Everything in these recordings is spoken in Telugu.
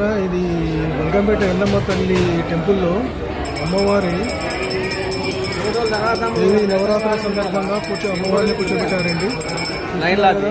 చూడండి ఇస్తున్నారా ఇది బంగంపేట ఎల్లమ్మ తల్లి టెంపుల్లో అమ్మవారి దేవి నవరాత్రుల సందర్భంగా కూర్చో అమ్మవారిని కూర్చోబెట్టారండి. లైన్ లాగి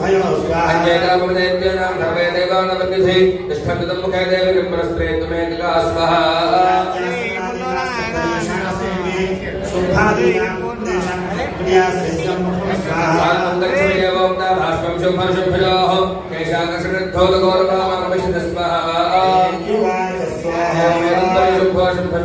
अञ्जयकामृतेभ्यो नाम धर्मे देवा न बन्धिधि तिष्ठन्तुतं मुखे देव किम्परस्त्रे तुमे किला स्वाहा भाष्मं शुभं शुभयोः केशाकर्षणोदगौरवामर्मिषद स्वाहा शुभं शुभं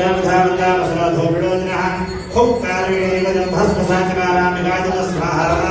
ध्यावधावतावसुराधोभिडोदिनः खुं कारणेन स्वाहा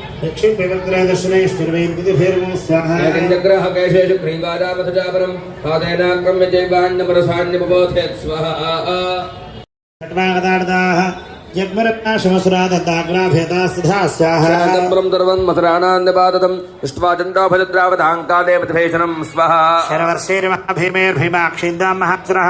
ഗ്രഹ കേശേഷു ക്രീവാദാപഥചാപനം പാദേനാക്രമ്യ ജൈവാന്യപുരസാന്യപബോധയത് സ്വഹ ശരദംബ്രം ദർവൻ മധുരാനാന്ദപാദതം ദൃഷ്ട്വാചണ്ഡോഭദ്രാവതാങ്കാദേവതഭേഷണം സ്വഹ ശരവർഷേർമഹാഭീമേർഭീമാക്ഷീന്ദാം മഹാസുരഃ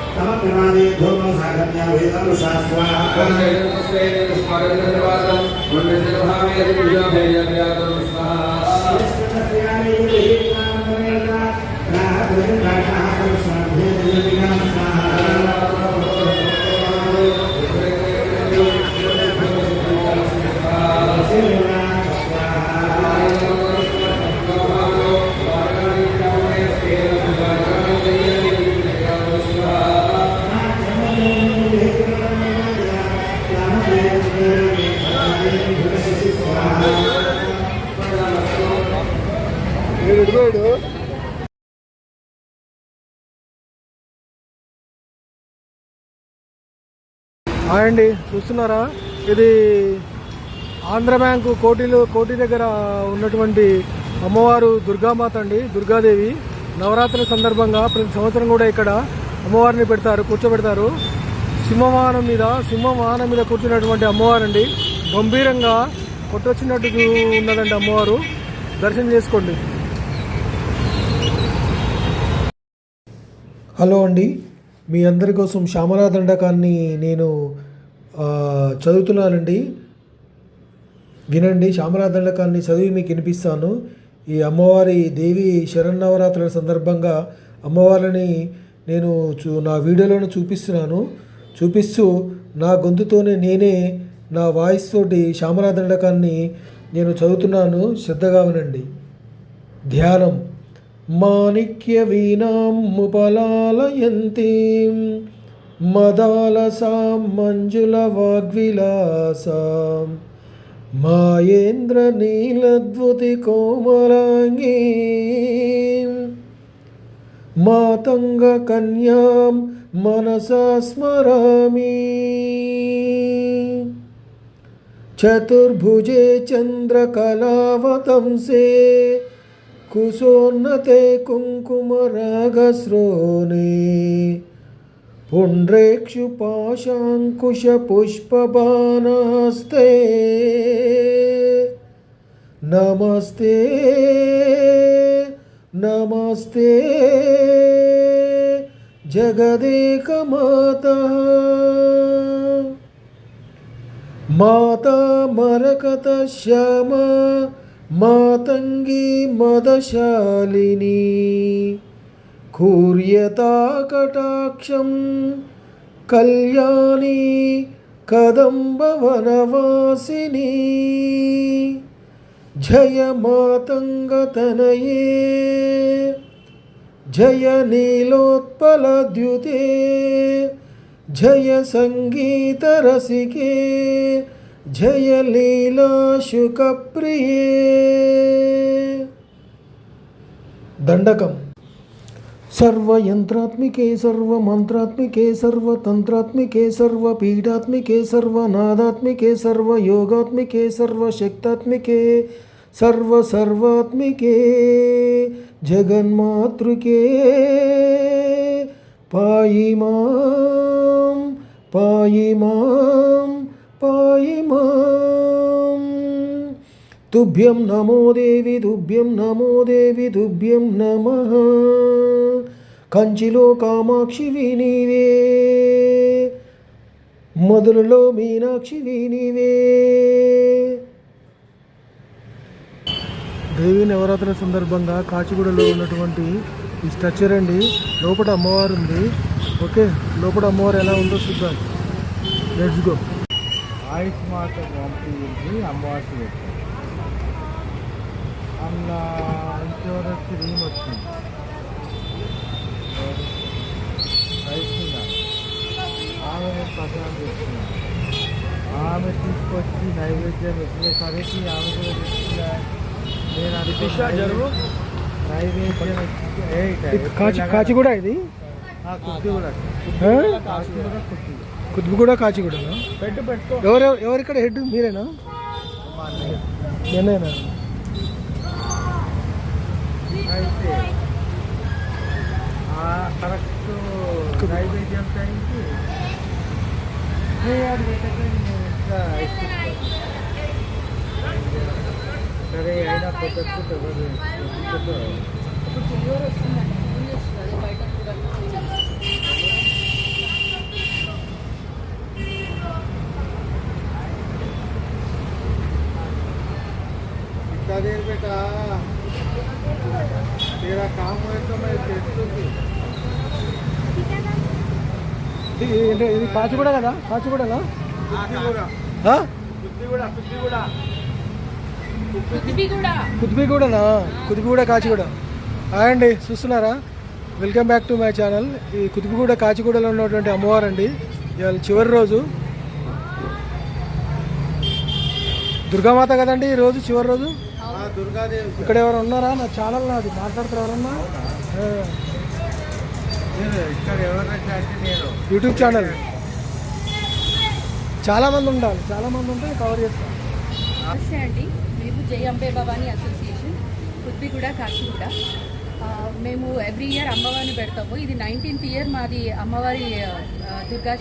सोदर सादृशां भीमं भैरवनादरे बाह्यगानोत्वान् दर्दर्दर्शनशनाग्रहा स्वाहा तमप्रमादे धूमो सागर्या वेदनुषा स्वाहा హాయ్ అండి చూస్తున్నారా? ఇది ఆంధ్ర బ్యాంకు కోటిలో కోటి దగ్గర ఉన్నటువంటి అమ్మవారు దుర్గామాత అండి దుర్గాదేవి. నవరాత్రి సందర్భంగా ప్రతి సంవత్సరం కూడా ఇక్కడ అమ్మవారిని పెడతారు కూర్చోబెడతారు. సింహవాహనం మీద సింహవాహనం మీద కూర్చున్నటువంటి అమ్మవారు అండి గంభీరంగా కొట్టొచ్చినట్టు ఉన్నదండి అమ్మవారు. దర్శనం చేసుకోండి. హలో అండి. మీ అందరి కోసం శ్యామలా దండకాన్ని నేను చదువుతున్నానండి. వినండి శ్యామలా దండకాన్ని చదివి మీకు వినిపిస్తాను. ఈ అమ్మవారి దేవి శరన్నవరాత్రుల సందర్భంగా అమ్మవారిని నేను చూ నా వీడియోలను చూపిస్తున్నాను. చూపిస్తూ నా గొంతుతోనే నేనే నా వాయిస్ తోటి శ్యామలా దండకాన్ని నేను చదువుతున్నాను. శ్రద్ధగా వినండి. ధ్యానం. माणिक्यवीणां मुपलालयन्तीं मदालसां मञ्जुलवाग्विलासां मायेन्द्रनीलद्युतिकोमलाङ्गीं मातङ्गकन्यां मनसा स्मरामि। चतुर्भुजे चन्द्रकलावतंसे మనసా స్మరామి చతుర్భుజే చంద్రకళావతంసే కుశోన్నతే కుంకుమరాగశ్రోణే పుండ్రేక్షుపాశాంకుశపుష్పబాణాస్తే నమస్తే నమస్తే मातङ्गी मदशालिनी कूर्यताकटाक्षं कल्याणी कदम्बवनवासिनी। जय मातङ्गतनये जय नीलोत्पलद्युते जय सङ्गीतरसिके जय प्रिय दण्डकम् सर्वयन्त्रात्मिके सर्वमन्त्रात्मिके सर्वतन्त्रात्मिके सर्वपीठात्मिके, सर्वनादात्मिके, सर्वयोगात्मिके, सर्वशक्तात्मिके, सर्वसर्वात्मिके, जगन्मातृके। पायि माँ पायि माँ పాయిమా తుభ్యం నమో దేవి తుభ్యం నమో దేవి తుభ్యం నమ. కంచిలో కామాక్షి వినివే. మధురలో మీనాక్షి వినివే. దేవి నవరాత్రుల సందర్భంగా కాచిగూడలో ఉన్నటువంటి ఈ స్ట్రక్చర్ అండి లోపల అమ్మవారు ఉంది ఓకే లోపల అమ్మవారు ఎలా ఉందో చూద్దాం. లెట్స్ గో ఆయుష్ మాత పంపించి అమ్మవారికి పెట్టాం అందులో ఇంకెవరొచ్చి రీమ్ వచ్చింది ఆమె ప్రసాదం చేస్తున్నాను ఆమె తీసుకొచ్చి నైవేద్యం పెట్టేసరికి ఆమె కూడా తీసుకున్నా నేను అనుకున్నా నైవేద్యం కాచి కాచిగూడ ఇది? ఆ, కుర్తి కూడా? కాచి కూడా కుర్తి కుతుబుగూడ కాచిగూడనా? ఎవరు ఎవరు ఇక్కడ హెడ్? మీరేనా. నేనేనా? ఆ కరెక్ట్ నైవేద్యం టైంకి "ఏ, అది పెట్టకండి, నేను ఇంకా ఇస్తున్నాను." సరే అయినా పొద్దుకు ఎవరు इतना देर बेटा तेरा काम है तो मैं देख लूंगी ఇది ఏంటి ఇది కాచిగూడ కదా కాచిగూడనా ఆ? కుతుబిగూడనా కుతుబిగూడ కాచిగూడ హాయ్ అండి చూస్తున్నారా welcome back to my channel ఈ కుతుబిగూడ కాచిగూడలో ఉన్నటువంటి అమ్మవారు అండి ఇవాళ చివరి రోజు దుర్గామాత కదండి ఈ రోజు చివరి రోజు हाँ दुर्गा देव ఇక్కడ ఎవరు ఉన్నారా? నా ఛానల్ నాది. మాట్లాడుతారు ఎవరన్నా? YouTube channel. చాలా మంది ఉండాలి. చాలా మంది ఉంటే కవర్ చేస్తాను నమస్తే అండి. మేము జై అంబే భవానీ అసోసియేషన్ కుద్బిగూడ కాచిగూడ ఆ, మేము ఎవ్రీ ఇయర్ అమ్మవారిని పెడతాము. ఇది నైన్టీన్త్ ఇయర్ మాది అమ్మవారి దుర్గా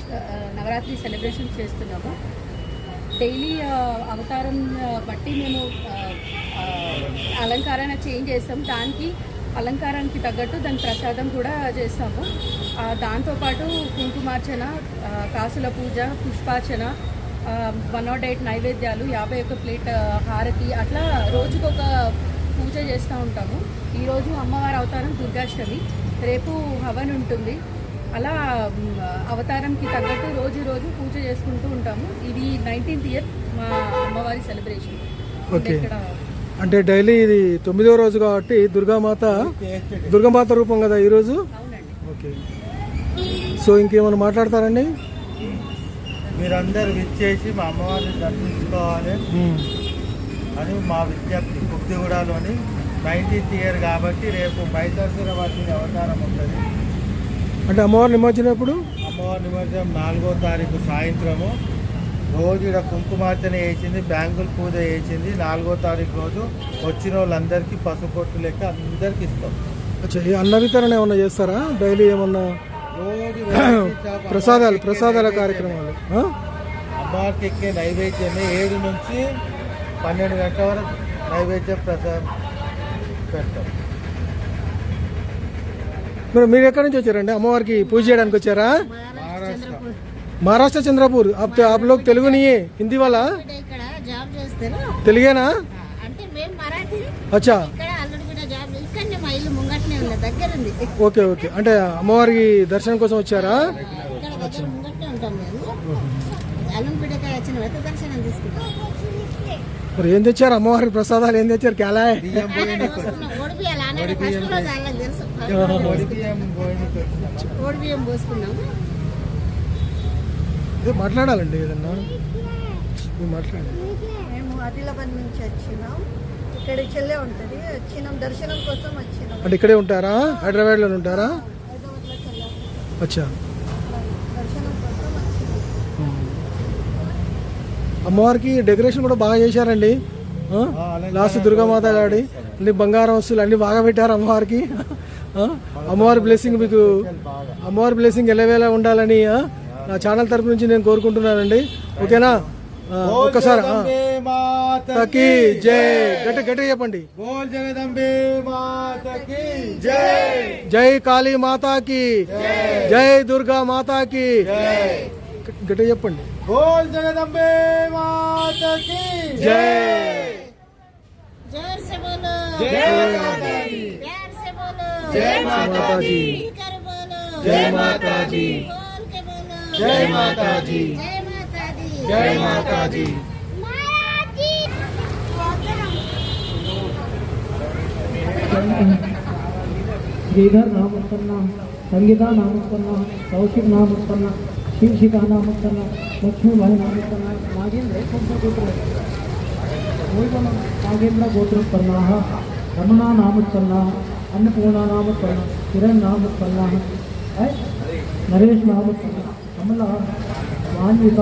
నవరాత్రి సెలబ్రేషన్ చేస్తున్నాము. డైలీ అవతారం బట్టి మేము అలంకారాన్ని చేంజ్ చేస్తాం. దానికి అలంకారానికి తగ్గట్టు దాని ప్రసాదం కూడా చేస్తాము. దాంతోపాటు కుంకుమార్చన కాసుల పూజ పుష్పార్చన వన్ నాట్ ఎయిట్ నైవేద్యాలు యాభై ఒక్క ప్లేట్ హారతి అట్లా రోజుకొక పూజ చేస్తూ ఉంటాము. ఈరోజు అమ్మవారి అవతారం దుర్గాష్టమి. రేపు హవన్ ఉంటుంది. అలా అవతారంకి తగ్గట్టు రోజు రోజు పూజ చేసుకుంటూ ఉంటాము. ఇది నైన్టీన్త్ ఇయర్ మా అమ్మవారి సెలబ్రేషన్. ఇక్కడ అంటే డైలీ ఇది తొమ్మిదో రోజు కాబట్టి దుర్గామాత దుర్గామాత రూపం కదా ఈరోజు? అవునండి. ఓకే సో ఇంకేమైనా మాట్లాడతారండి? మీరందరూ విచ్చేసి మా అమ్మవారిని దర్శించుకోవాలి. అని మా విజ్ఞప్తి కుక్తిగూడలోని నైన్టీన్త్ ఇయర్ కాబట్టి రేపు మైసూర వాటిని అవతారం ఉంటుంది. అంటే అమ్మవారి నిమజ్జనం ఎప్పుడు? అమ్మవారి నిమజ్జనం నాలుగో తారీఖు సాయంత్రము. రోజు ఇక్కడ కుంకుమార్చన వేసింది బ్యాంకుల్ పూజ వేసింది నాలుగో తారీఖు రోజు వచ్చిన వాళ్ళందరికీ పసుపొట్టు లెక్క అందరికి ఇస్తాం. అన్న వితరణ ఏమన్నా చేస్తారా? డైలీ ఏమన్నా ప్రసాదాలు ప్రసాదాల కార్యక్రమాలు? అమ్మవారికి ఎక్కే నైవేద్యమే. ఏడు నుంచి పన్నెండు గంటల వరకు నైవేద్యం ప్రసాదం పెడతాం. మీరు మీరు ఎక్కడి నుంచి వచ్చారండి? అమ్మవారికి పూజ చేయడానికి వచ్చారా? महाराष्ट्र चंद्रपुर आप आप लोग तेलुगु नहीं है हिंदी वाला బిడ్డ ఇక్కడ జాబ్ చేస్తారు తెలుగేనా అంటే మేము మరాఠీ అచ్చా ఇక్కడ అల్లుడు బిడ్డ జాబ్ ఇక్కడనే మా ఇల్లు ముంగట్నే ఉంది దగ్గర ఉంది ఓకే ఓకే అంటే అమ్మవారికి దర్శనం కోసం వచ్చారా ఇక్కడ దగ్గర ముంగట్నే ఉంటాం మేము అల్లుడు బిడ్డకాయ వచ్చిన తర్వాత దర్శనం తీసుకుంటాం మరి ఏం తెచ్చారు అమ్మవారికి ప్రసాదాలు ఏం తెచ్చారు క్యాలాయ్ బియ్యం పోయిన ఇది మాట్లాడాలండి ఏదన్నా? మీరు మాట్లాడండి. మేము ఆదిలాబాద్ నుంచి వచ్చినాం. ఇక్కడ చెల్లె ఉంటుంది. వచ్చినాం. దర్శనం కోసం వచ్చినాం. అంటే ఇక్కడే ఉంటారా? హైదరాబాద్లో ఉంటారా? హైదరాబాద్లో చెల్లె అచ్చా. దర్శనం కోసం వచ్చినాం. అమ్మవారికి డెకరేషన్ కూడా బాగా చేశారండి. ఆ? లాస్ట్ దుర్గామాత గాడి అన్ని బంగారం వస్తువులు అన్ని బాగా పెట్టారు అమ్మవారికి. ఆ? అమ్మవారి బ్లెస్సింగ్ మీకు అమ్మవారి బ్లెస్సింగ్ ఎలవేలా ఉండాలని ఆ? నా ఛానల్ తరఫు నుంచి నేను కోరుకుంటున్నానండి. ఓకేనా? ఒక్కసారి జై. గట్టి గట్టి చెప్పండి. జై. కాళీ మాతాకి జై. దుర్గా మాతాకి. గట్టి చెప్పండి. జై. జై. మాతాజీ జై మాతాజీ जय माता दी जय माता दी श्रीधर नाम उत्पन्न, संगीता नाम उत्पन्न, कौशिक नाम उत्पन्न शीर्षिका नाम उत्पन्न लक्ष्मी भाई नाम उत्पन्न नागेन्द्र गोत्र। तो नागेन्द्र गोत्र उत्पन्न, रमणा नाम उत्पन्न, अन्नपूर्णा नाम उत्पन्न, किरण नाम उत्पन्न नरेश नाम उत्पन्न। ಕಮಲ ಮಾನ್ವಿತ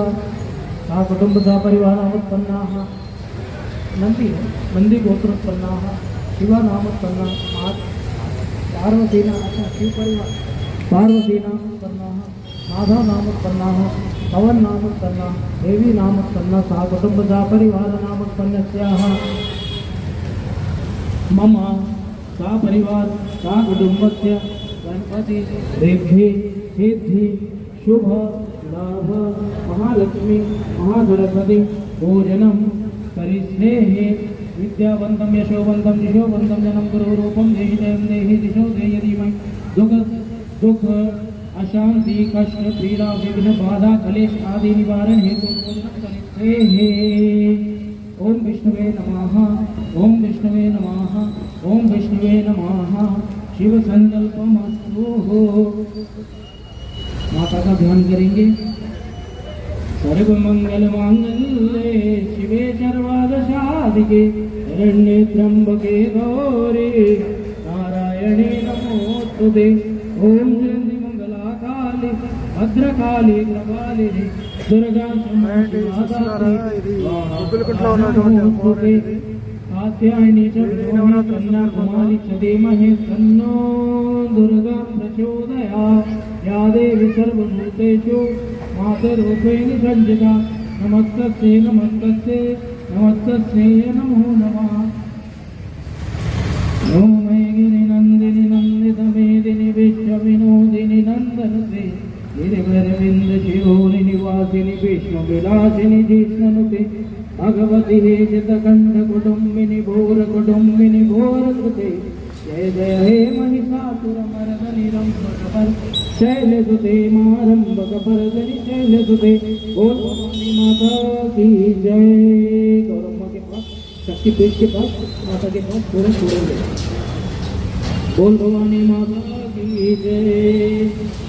ಆ ಕುಟುಂಬದ ಪರಿವಾರೋತ್ಪನ್ನಾ ನಂದಿ ಮಂದಿಗೋತ್ರೋತ್ಪನ್ನ ಶಿವನಾಮೋತ್ಪನ್ನ ಪಾರ್ವತೀನ ಶಿವಪರಿವ ಪಾರ್ವತೀನಾಮೋತ್ಪನ್ನ ಮಾಧವನಾಮೋತ್ಪನ್ನ ಪವನ್ನಾಮೋತ್ಪನ್ನ ದೇವೀನಾಮೋತ್ಪನ್ನ ಸಹ ಕುಟುಂಬದ ಪರಿವಾರನಾಮೋತ್ಪನ್ನಸ್ಯ ಮಮ ಸಾ ಪರಿವಾರ ಸಾ ಕುಟುಂಬಸ್ಯ ಗಣಪತಿ ರೇಭ್ಯೇ हेद्धि शुभ लाभ। महालक्ष्मी, महासरस्वती भोजनं करिष्येः विद्यावन्तं यशोवन्तं दिशोवन्तं जनं गुरुरूपं देहि जयं देहि दिशो देय धीमहि दुःख दुःख अशांति कष्ट, पीड़ा, विघ्न, बाधा, कलेश आदि निवारण हेतु ओम विष्णुवे नमः, ओम विष्णुवे नमः, ओम विष्णुवे नमः। शिव संकल्पमस्तु माता का ध्यान करेंगे सर्व मंगल मांगल्ये शिवे सर्वाद साधिके हिरण्ये त्र्यंबके गौरी नारायणे नमोस्तुते ओम जयंती मंगला काली भद्रकाली कृपालिनी दुर्गा त्यायनि चि च धीमहि तन्नो दुर्गा प्रचोदया। यादेव सर्वभूतेषु मातरूपेण सञ्जिता नमस्तस्यै न नमस्तस्यै नमो नमः। नमो मेदिनि नन्दिनि नन्दित विश्वविनोदिनि नन्दनसे। गिरिवरविन्द शिरोनि निवासिनि विष्णुविलासिनि जिष्णनुते, भगवति हे चितकण्ठ कुटुम्बिनि भोर कुटुम्बिनि जय जय, हे महिषासुरमर्दनि रम्भकपर शैलसुते मारम्भकपर्दनि शैलसुते की जय गौरम्मा के पास शक्ति पीठ के पास माता के पास पूरे छोड़ेंगे बोल भवानी माता की जय।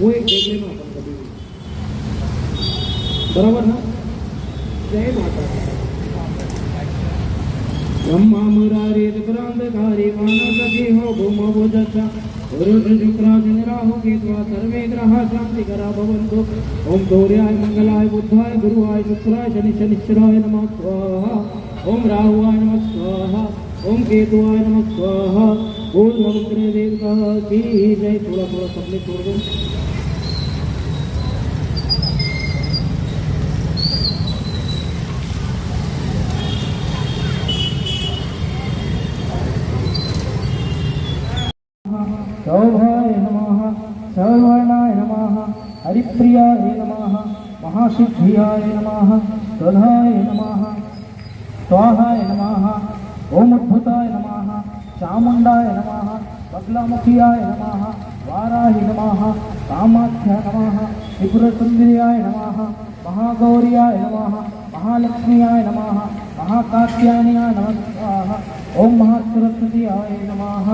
वो एक देख लेना अपन कभी भी बराबर ना? जय माता। ब्रह्मा मुरारी क्रांतकारी मानवती हो, भूमो भुजच्छ शुक्रादि राहु केतवा सर्वे बुद्धाय, गुरुवाय शुक्राय, शनि शनिश्चराय नमः स्वाहा। ओम राहुवाय नमः स्वाहा। ओम केतुवाय नमः स्वाहा। देवता की जय। थोड़ा थोड़ा सबने छोड़ दो सौभाय नमः सर्वर्णाय नमः हरिप्रियाय नमः महासिद्धियाय नमः स्वधाय नमः, स्वाहाय नमः ओम उद्भुताय नमः, चामुण्डाय नमः, बगलामुखियाय नमः, वाराहि नमः कामाख्याय नमः, त्रिपुरसुन्दर्याय नमः, महागौर्याय नमः, महालक्ष्म्याय नमः, महाकात्यायनाय नमः, ओम महासरस्वत्याय नमः।